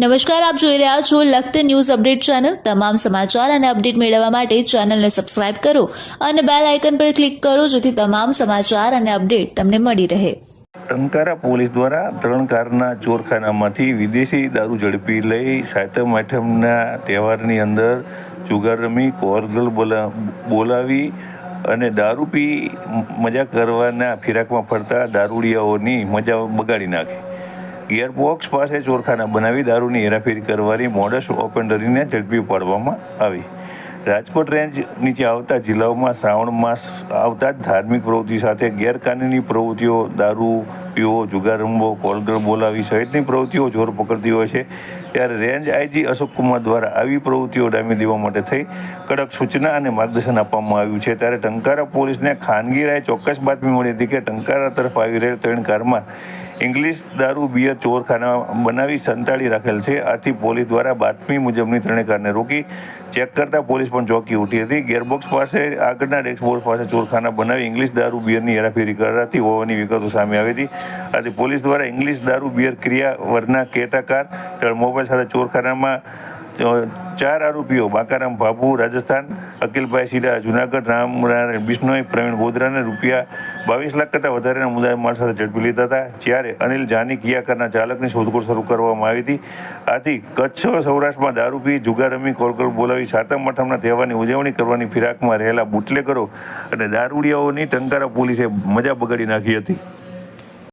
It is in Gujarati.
નમસ્કાર, આપ જોઈ રહ્યા છો લખત ન્યૂઝ અપડેટ ચેનલ. તમામ સમાચાર અને અપડેટ મેળવવા માટે ચેનલને સબસ્ક્રાઇબ કરો અને બેલ આઇકન પર ક્લિક કરો જેથી તમામ સમાચાર અને અપડેટ તમને મળી રહે. ટંકારા પોલીસ દ્વારા ત્રણ કારના ચોરખાનામાંથી વિદેશી દારૂ ઝડપી લઈ સાતમ આઠમના તહેવારની અંદર જુગાર રમી, કોરગલ બોલા, બોલાવી અને દારૂ પી, મજા કરવાના ફિરાકમાં ફરતા દારૂડિયાઓની મજા બગાડી નાખી. ગિયરબોક્સ પાસે ચોરખાના બનાવી દારૂની હેરાફેરી કરવાની મોડસ ઓપેન્ડરીને ઝડપી પાડવામાં આવી. રાજકોટ રેન્જ નીચે આવતા જિલ્લાઓમાં શ્રાવણ માસ આવતા જ ધાર્મિક પ્રવૃત્તિ સાથે ગેરકાનૂની પ્રવૃત્તિઓ, દારૂ પીવો જુગારંબો કોલગર બોલાવી સહિતની પ્રવૃત્તિઓ જોર પકડતી હોય છે. ત્યારે રેન્જ આઈજી અશોક કુમાર દ્વારા આવી પ્રવૃત્તિઓ ડામી દેવા માટે થઈ કડક સૂચના અને માર્ગદર્શન આપવામાં આવ્યું છે. ત્યારે ટંકારા પોલીસને ખાનગી રાય ચોક્કસ બાતમી મળી હતી કે ટંકારા તરફ આવી રહેલ ત્રણ કારમાં ઇંગ્લિશ દારૂ, બિયર, ચોરખાના બનાવી સંતાડી રાખેલ છે. આથી પોલીસ દ્વારા બાતમી મુજબની ત્રણેય કારને રોકી ચેક કરતા પોલીસ પણ ચોંકી ઉઠી હતી. ગેરબોક્સ પાસે આગળના ડેસ્કબોર્ડ પાસે ચોરખાના બનાવી ઇંગ્લિશ દારૂ, બિયરની હેરાફેરી કરાતી હોવાની વિગતો સામે આવી હતી. આથી પોલીસ દ્વારા ઇંગ્લિશ દારૂ, બિયર ક્રિયા વરના કેટાકાર ત્રણ મોબાઈલ સાથે ચોરખાનામાં ચાર આરોપીઓ, બાકારામ ભાભુ, રાજસ્થાન, અકિલભાઈ સીડા જુનાગઢ, રામ બિશ્નોઈ, પ્રવીણ ગોધરાને રૂપિયા બાવીસ લાખ કરતાં વધારેના મુદ્દાય માણસ સાથે ઝડપી લીધા હતા, જ્યારે અનિલ જાની કિયાકારના ચાલકની શોધખોળ શરૂ કરવામાં આવી હતી. આથી કચ્છ સૌરાષ્ટ્રમાં દારૂ પી જુગારમી બોલાવી સાતમ આઠમના તહેવારની ઉજવણી કરવાની ફિરાકમાં રહેલા બુટલેકરો અને દારૂડિયાઓની ટંકારા પોલીસે મજા બગાડી નાખી હતી.